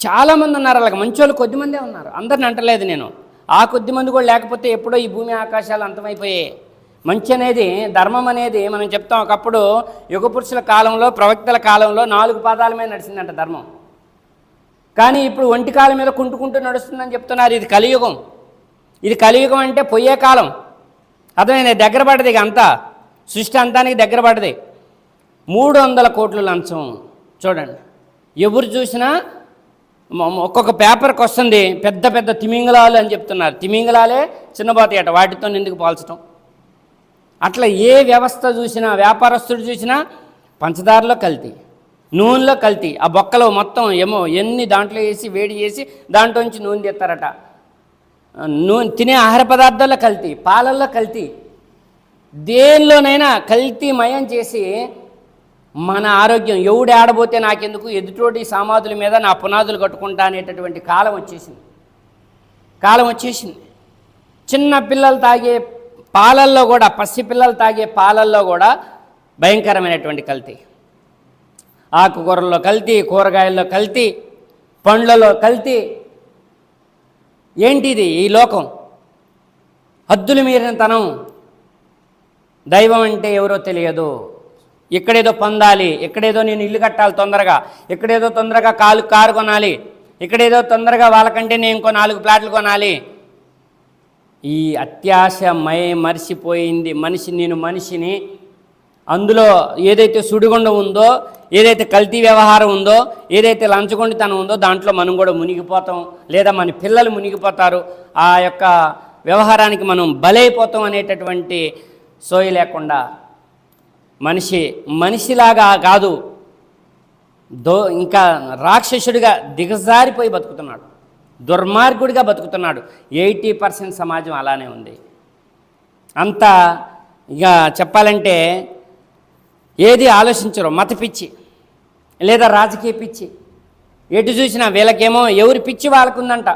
చాలామంది ఉన్నారు అలాగ మంచోళ్ళు కొద్దిమందే ఉన్నారు. అందరిని అంటలేదు నేను. ఆ కొద్ది మంది కూడా లేకపోతే ఎప్పుడో ఈ భూమి ఆకాశాలు అంతమైపోయాయి. మంచి అనేది ధర్మం అనేది మనం చెప్తాం. ఒకప్పుడు యుగ పురుషుల కాలంలో ప్రవక్తల కాలంలో నాలుగు పాదాల మీద నడిచిందంట ధర్మం. కానీ ఇప్పుడు ఒంటి కాలం మీద కుంటుకుంటూ నడుస్తుందని చెప్తున్నారు. ఇది కలియుగం. ఇది కలియుగం అంటే పొయ్యే కాలం. అర్థమైంది? దగ్గర పడ్డది ఇక అంతా. సృష్టి అంతానికి దగ్గర పడ్డది. మూడు వందల కోట్ల లంచం. చూడండి. ఎవరు చూసినా ఒక్కొక్క పేపర్కి వస్తుంది పెద్ద పెద్ద తిమింగలాలు అని చెప్తున్నారు. తిమింగలాలే చిన్నపోతాయి అట వాటితో ఎందుకు పోల్చడం అట్లా ఏ వ్యవస్థ చూసినా వ్యాపారస్తుడు చూసినా పంచదారలో కల్తీ నూనెలో కల్తీ. ఆ బొక్కలో మొత్తం ఏమో ఎన్ని దాంట్లో వేసి వేడి చేసి దాంట్లోంచి నూనె తీస్తారట. నూనె తినే ఆహార పదార్థాల్లో కల్తీ పాలల్లో కల్తీ. దేనిలోనైనా కల్తీ మయం చేసి మన ఆరోగ్యం ఎవడు ఆడబోతే నాకెందుకు? ఎదుటోటి సామాధుల మీద నా పునాదులు కట్టుకుంటా అనేటటువంటి కాలం వచ్చేసింది. కాలం వచ్చేసింది. చిన్న పిల్లలు తాగే పాలల్లో కూడా పసి పిల్లలు తాగే పాలల్లో కూడా భయంకరమైనటువంటి కల్తీ. ఆకుకూరల్లో కల్తీ కూరగాయల్లో కల్తీ పండ్లలో కల్తీ. ఏంటిది ఈ లోకం? హద్దులు మీరిన తనం. దైవం అంటే ఎవరో తెలియదు. ఇక్కడేదో పొందాలి ఇక్కడేదో నేను ఇల్లు కట్టాలి తొందరగా ఇక్కడేదో తొందరగా కాలు కారు కొనాలి ఇక్కడేదో తొందరగా వాళ్ళకంటే నేను ఇంకో నాలుగు ప్లాట్లు కొనాలి. ఈ అత్యాశ మయ మరిసిపోయింది మనిషి నేను మనిషిని. అందులో ఏదైతే సుడిగుండం ఉందో ఏదైతే కల్తీ వ్యవహారం ఉందో ఏదైతే లంచగొండితనం ఉందో దాంట్లో మనం కూడా మునిగిపోతాం లేదా మన పిల్లలు మునిగిపోతారు. ఆ యొక్క వ్యవహారానికి మనం బలైపోతాం అనేటటువంటి సోయి లేకుండా మనిషి మనిషిలాగా కాదు. దో ఇంకా రాక్షసుడిగా దిగజారిపోయి బతుకుతున్నాడు. దుర్మార్గుడిగా బతుకుతున్నాడు. ఎయిటీ పర్సెంట్ సమాజం అలానే ఉంది. అంత ఇక చెప్పాలంటే ఏది ఆలోచించరు. మత పిచ్చి లేదా రాజకీయ పిచ్చి. ఎటు చూసినా వీళ్ళకేమో ఎవరి పిచ్చి వాళ్ళకుందంట.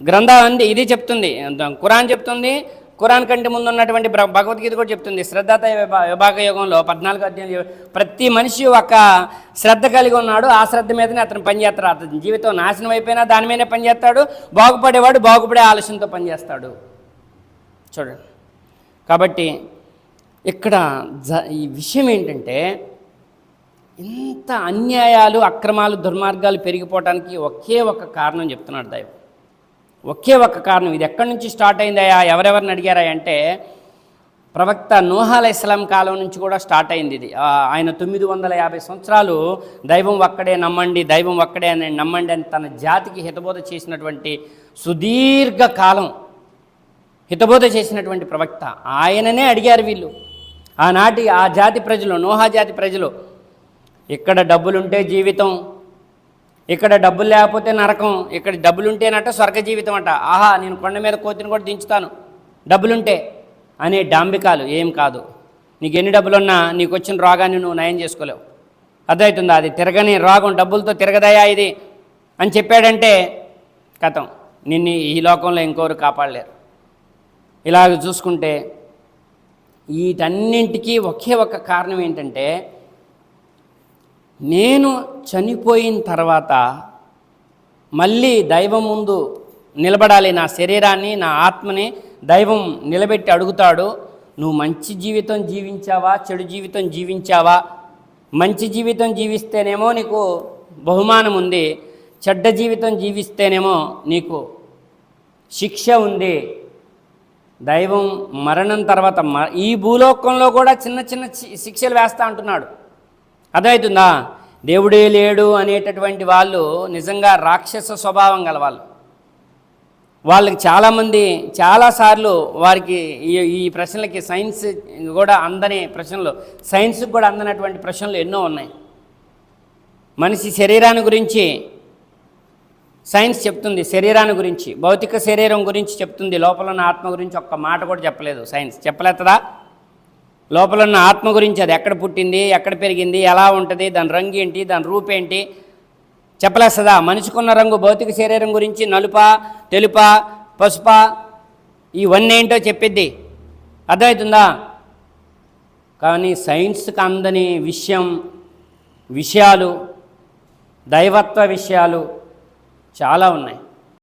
గ్రంథం అంది ఇది చెప్తుంది. కురాన్ చెప్తుంది. ఖురాన్ కంటే ముందు ఉన్నటువంటి భగవద్గీత కూడా చెప్తుంది. శ్రద్ధత విభాగ యోగంలో పద్నాలుగు అధ్యాయం ప్రతి మనిషి ఒక శ్రద్ధ కలిగి ఉన్నాడు. ఆ శ్రద్ధ మీదనే అతను పనిచేస్తాడు అతని జీవితం నాశనం అయిపోయినా దాని మీదనే పనిచేస్తాడు బాగుపడేవాడు బాగుపడే ఆలోచనతో పనిచేస్తాడు చూడండి. కాబట్టి ఇక్కడ జ ఈ విషయం ఏంటంటే ఇంత అన్యాయాలు అక్రమాలు దుర్మార్గాలు పెరిగిపోవడానికి ఒకే ఒక కారణం చెప్తున్నాడు దైవం. ఒకే ఒక కారణం. ఇది ఎక్కడి నుంచి స్టార్ట్ అయిందయా ఎవరెవరిని అడిగారా అంటే ప్రవక్త నూహాల ఇస్లాం కాలం నుంచి కూడా స్టార్ట్ అయింది ఇది. ఆయన తొమ్మిది వందల యాభై సంవత్సరాలు దైవం ఒక్కడే నమ్మండి దైవం ఒక్కడే అని నమ్మండి అని తన జాతికి హితబోధ చేసినటువంటి సుదీర్ఘ కాలం హితబోధ చేసినటువంటి ప్రవక్త. ఆయననే అడిగారు వీళ్ళు. ఆనాటి ఆ జాతి ప్రజలు నోహా జాతి ప్రజలు ఇక్కడ డబ్బులుంటే జీవితం ఇక్కడ డబ్బులు లేకపోతే నరకం. ఇక్కడ డబ్బులుంటేనట స్వర్గ జీవితం అంట ఆహా నేను కొండ మీద కోతిని కూడా దించుతాను. డబ్బులుంటే అనే డాంబికాలు ఏం కాదు. నీకు ఎన్ని డబ్బులున్నా నీకు వచ్చిన రోగాన్ని నువ్వు నయం చేసుకోలేవు. అర్థమవుతుందా? అది తిరగని రోగం. డబ్బులతో తిరగదయా ఇది? అని చెప్పాడంటే కథం నిన్ను ఈ లోకంలో ఇంకోరు కాపాడలేరు. ఇలాగ చూసుకుంటే వీటన్నింటికీ ఒకే ఒక కారణం ఏంటంటే నేను చనిపోయిన తర్వాత మళ్ళీ దైవం ముందు నిలబడాలి. నా శరీరాన్ని నా ఆత్మని దైవం నిలబెట్టి అడుగుతాడు నువ్వు మంచి జీవితం జీవించావా? చెడు జీవితం జీవించావా? మంచి జీవితం జీవిస్తేనేమో నీకు బహుమానం ఉంది. చెడ్డ జీవితం జీవిస్తేనేమో నీకు శిక్ష ఉంది. దైవం మరణం తర్వాత మ ఈ భూలోకంలో కూడా చిన్న చిన్న చి- శిక్షలు వేస్తా అంటున్నాడు. అర్థమవుతుందా దేవుడే లేడు అనేటటువంటి వాళ్ళు నిజంగా రాక్షస స్వభావం గల వాళ్ళు వాళ్ళకి చాలామంది చాలాసార్లు వారికి ఈ ఈ ప్రశ్నలకి సైన్స్ కూడా అందని ప్రశ్నలు సైన్స్కి కూడా అందనటువంటి ప్రశ్నలు ఎన్నో ఉన్నాయి. మనిషి శరీరాన్ని గురించి సైన్స్ చెప్తుంది శరీరాన్ని గురించి భౌతిక శరీరం గురించి చెప్తుంది లోపల ఉన్న ఆత్మ గురించి ఒక్క మాట కూడా చెప్పలేదు సైన్స్. చెప్పలేదా లోపల ఉన్న ఆత్మ గురించి అది ఎక్కడ పుట్టింది ఎక్కడ పెరిగింది ఎలా ఉంటుంది దాని రంగు ఏంటి దాని రూపేంటి చెప్పలేస్తుందా? మనిషికున్న రంగు భౌతిక శరీరం గురించి నలుప తెలుప పసుప ఇవన్నీ ఏంటో చెప్పిద్ది. అర్థమవుతుందా? కానీ సైన్స్కి అందని విషయం విషయాలు దైవత్వ విషయాలు చాలా ఉన్నాయి.